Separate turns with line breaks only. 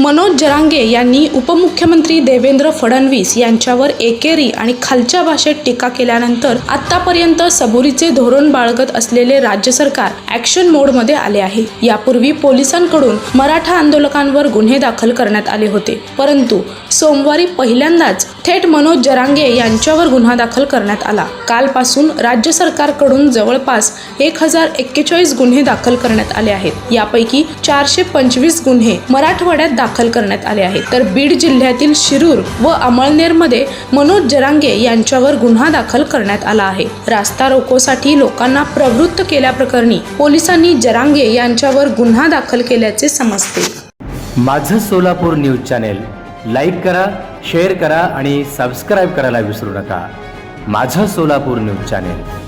मनोज जरांगे यांनी उपमुख्यमंत्री देवेंद्र फडणवीस यांच्यावर एकेरी आणि खालच्या भाषेत टीका केल्यानंतर आतापर्यंत सबुरीचे धोरण बाळगत असलेले राज्य सरकार ऍक्शन मोडमध्ये आले आहे. यापूर्वी पोलिसांकडून मराठा आंदोलकांवर गुन्हे दाखल करण्यात आले होते. परंतु सोमवारी पहिल्यांदाच थेट मनोज जरांगे यांच्यावर गुन्हा दाखल करण्यात आला. कालपासून राज्य सरकारकडून जवळपास एक हजार एक्केचाळीस गुन्हे दाखल करण्यात आले आहेत. यापैकी चारशे पंचवीस गुन्हे मराठवाड्यात दाखल करण्यात आले आहेत. तर बीड जिल्ह्यातील शिरूर व अमळनेरमध्ये मनोज जरांगे यांच्यावर गुन्हा दाखल करण्यात आला आहे. रास्ता रोकोसाठी लोकांना प्रवृत्त केल्याप्रकरणी पोलिसांनी जरांगे यांच्यावर गुन्हा दाखल केल्याचे समजते.
माझं सोलापूर न्यूज चॅनेल लाईक करा शेअर करा आणि सबस्क्राईब करायला विसरू नका. माझं सोलापूर न्यूज चॅनेल.